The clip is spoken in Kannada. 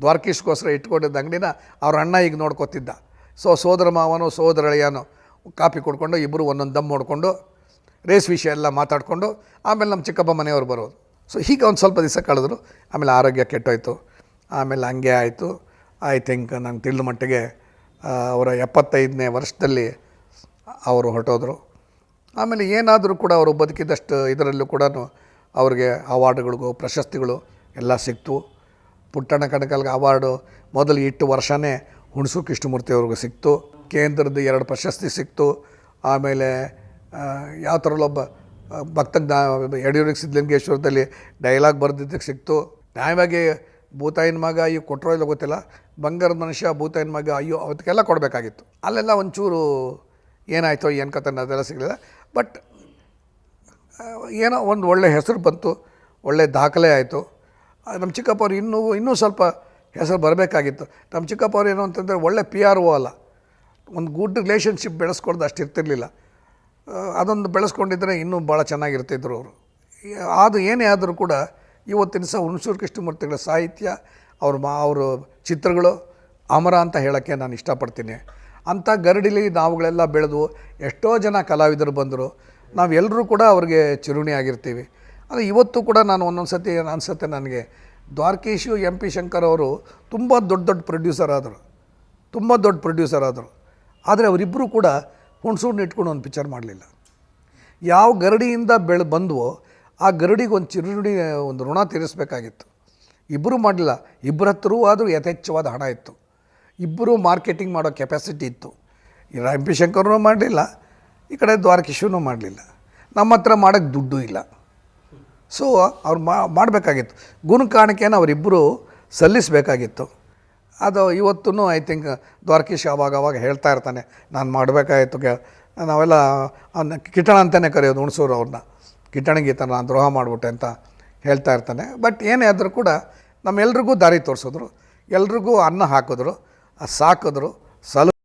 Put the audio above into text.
ದ್ವಾರಕೀಶ್ಗೋಸ್ಕರ ಇಟ್ಕೊಂಡಿದ್ದ ಅಂಗಡಿನ ಅವ್ರ ಅಣ್ಣ ಈಗ ನೋಡ್ಕೊತಿದ್ದ. ಸೊ ಸೋದರ ಮಾವನು ಸೋದರಳಿಯನು ಕಾಪಿ ಕೊಡ್ಕೊಂಡು ಇಬ್ಬರು ಒಂದೊಂದು ದಮ್ ನೋಡಿಕೊಂಡು ರೇಸ್ ವಿಷಯ ಎಲ್ಲ ಮಾತಾಡಿಕೊಂಡು ಆಮೇಲೆ ನಮ್ಮ ಚಿಕ್ಕಪ್ಪ ಮನೆಯವರು ಬರೋದು. ಸೊ ಹೀಗೆ ಒಂದು ಸ್ವಲ್ಪ ದಿವಸ ಕಳೆದ್ರು. ಆಮೇಲೆ ಆರೋಗ್ಯ ಕೆಟ್ಟೋಯ್ತು. ಆಮೇಲೆ ಹಂಗೆ ಆಯಿತು. ಐ ಥಿಂಕ್ ನಂಗೆ ತಿಳಿದ ಮಟ್ಟಿಗೆ ಅವರ ಎಪ್ಪತ್ತೈದನೇ ವರ್ಷದಲ್ಲಿ ಅವರು ಹೊರಟೋದ್ರು. ಆಮೇಲೆ ಏನಾದರೂ ಕೂಡ ಅವರು ಬದುಕಿದಷ್ಟು ಇದರಲ್ಲೂ ಕೂಡ ಅವ್ರಿಗೆ ಅವಾರ್ಡ್ಗಳಿಗೂ ಪ್ರಶಸ್ತಿಗಳು ಎಲ್ಲ ಸಿಕ್ತು. ಪುಟ್ಟಣ್ಣ ಕಣಕಲ್ಗೆ ಅವಾರ್ಡು ಮೊದಲು ಇಟ್ಟು ವರ್ಷವೇ ಹುಣಸು ಕೃಷ್ಣಮೂರ್ತಿ ಅವ್ರಿಗೂ ಸಿಕ್ತು. ಕೇಂದ್ರದ ಎರಡು ಪ್ರಶಸ್ತಿ ಸಿಕ್ತು. ಆಮೇಲೆ ಯಾವ ಥರಲ್ಲೊಬ್ಬ ಭಕ್ತ ಯಡಿಯೂರಿಗೆ ಸಿದ್ಧಲಿಂಗೇಶ್ವರದಲ್ಲಿ ಡೈಲಾಗ್ ಬರೆದಿದ್ದಕ್ಕೆ ಸಿಕ್ತು. ನ್ಯಾಯವಾಗಿ ಭೂತಾಯಿನ ಮಗ ಈ ಕೊಟ್ಟರೋ ಇಲ್ಲ ಗೊತ್ತಿಲ್ಲ. ಬಂಗಾರದ ಮನುಷ್ಯ, ಭೂತಾಯಿನ ಮಗ ಅಯ್ಯೋ ಅವತ್ತಿಗೆಲ್ಲ ಕೊಡಬೇಕಾಗಿತ್ತು. ಅಲ್ಲೆಲ್ಲ ಒಂಚೂರು ಏನಾಯ್ತೋ ಏನು ಕತೆ ಅದೆಲ್ಲ ಸಿಗಲಿಲ್ಲ. ಬಟ್ ಏನೋ ಒಂದು ಒಳ್ಳೆ ಹೆಸರು ಬಂತು. ಒಳ್ಳೆ ದಾಖಲೆ ಆಯಿತು. ನಮ್ಮ ಚಿಕ್ಕಪ್ಪ ಅವ್ರು ಇನ್ನೂ ಇನ್ನೂ ಸ್ವಲ್ಪ ಹೆಸರು ಬರಬೇಕಾಗಿತ್ತು. ನಮ್ಮ ಚಿಕ್ಕಪ್ಪ ಅವ್ರು ಏನು ಅಂತಂದರೆ ಒಳ್ಳೆ ಪಿ ಆರ್ ಒ ಅಲ್ಲ. ಒಂದು ಗುಡ್ ರಿಲೇಷನ್ಶಿಪ್ ಬೆಳೆಸ್ಕೊಳ್ದು ಅಷ್ಟು ಇರ್ತಿರ್ಲಿಲ್ಲ. ಅದೊಂದು ಬೆಳೆಸ್ಕೊಂಡಿದ್ರೆ ಇನ್ನೂ ಭಾಳ ಚೆನ್ನಾಗಿರ್ತಿದ್ರು ಅವರು. ಅದು ಏನೇ ಆದರೂ ಕೂಡ ಇವತ್ತಿನ ಸಹ ಹುಣಸೂರು ಕೃಷ್ಣಮೂರ್ತಿಗಳ ಸಾಹಿತ್ಯ, ಅವ್ರ ಮಾ, ಅವರು ಚಿತ್ರಗಳು ಅಮರ ಅಂತ ಹೇಳೋಕ್ಕೆ ನಾನು ಇಷ್ಟಪಡ್ತೀನಿ. ಅಂಥ ಗರಡಿಲಿ ನಾವುಗಳೆಲ್ಲ ಬೆಳೆದು ಎಷ್ಟೋ ಜನ ಕಲಾವಿದರು ಬಂದರು. ನಾವೆಲ್ಲರೂ ಕೂಡ ಅವ್ರಿಗೆ ಚಿರುಣಿ ಆಗಿರ್ತೀವಿ ಅದು ಇವತ್ತು ಕೂಡ ನಾನು ಒಂದೊಂದು ಸತಿ ಅನಿಸುತ್ತೆ ನನಗೆ. ದ್ವಾರಕೀಶು, ಎಂ ಪಿ ಶಂಕರ್ ಅವರು ತುಂಬ ದೊಡ್ಡ ದೊಡ್ಡ ಪ್ರೊಡ್ಯೂಸರ್ ಆದರು. ತುಂಬ ದೊಡ್ಡ ಪ್ರೊಡ್ಯೂಸರ್ ಆದರು. ಆದರೆ ಅವರಿಬ್ಬರು ಕೂಡ ಹುಣಸೂರ್ನ ಇಟ್ಕೊಂಡು ಒಂದು ಪಿಕ್ಚರ್ ಮಾಡಲಿಲ್ಲ. ಯಾವ ಗರಡಿಯಿಂದ ಬೆಳೆ ಬಂದವೋ ಆ ಗರಡಿಗೆ ಒಂದು ಚಿರುಡಿ, ಒಂದು ಋಣ ತೀರಿಸಬೇಕಾಗಿತ್ತು. ಇಬ್ಬರೂ ಮಾಡಲಿಲ್ಲ. ಇಬ್ಬರ ಹತ್ರವೂ ಆದರೂ ಯಥೇಚ್ಛವಾದ ಹಣ ಇತ್ತು. ಇಬ್ಬರೂ ಮಾರ್ಕೆಟಿಂಗ್ ಮಾಡೋ ಕೆಪಾಸಿಟಿ ಇತ್ತು. ಎಂ ಪಿ ಶಂಕರ್ನೂ ಮಾಡಲಿಲ್ಲ. ಈ ಕಡೆ ದ್ವಾರಕೀಶೂ ಮಾಡಲಿಲ್ಲ. ನಮ್ಮ ಹತ್ರ ಮಾಡೋಕ್ಕೆ ದುಡ್ಡು ಇಲ್ಲ. ಸೊ ಅವ್ರು ಮಾಡಬೇಕಾಗಿತ್ತು. ಗುಣ ಕಾಣಿಕೆಯನ್ನು ಅವರಿಬ್ಬರು ಸಲ್ಲಿಸಬೇಕಾಗಿತ್ತು. ಅದು ಇವತ್ತೂ ಐ ಥಿಂಕ್ ದ್ವಾರಕೀಶ್ ಅವಾಗ ಅವಾಗ ಹೇಳ್ತಾ ಇರ್ತಾನೆ, ನಾನು ಮಾಡಬೇಕಾಗಿತ್ತು ಕೆ ನಾವೆಲ್ಲ ಅವನ್ನ ಕಿಟಣ ಅಂತಲೇ ಕರೆಯೋದು ಹುಣಸೂರು ಅವ್ರನ್ನ. ಕಿಟಣಗೀತ ನಾನು ದ್ರೋಹ ಮಾಡಿಬಿಟ್ಟೆ ಅಂತ ಹೇಳ್ತಾ ಇರ್ತಾನೆ. ಬಟ್ ಏನೇ ಆದರೂ ಕೂಡ ನಮ್ಮೆಲ್ರಿಗೂ ದಾರಿ ತೋರಿಸಿದ್ರು. ಎಲ್ರಿಗೂ ಅನ್ನ ಹಾಕಿದ್ರು, ಸಾಕಿದ್ರು, ಸಲ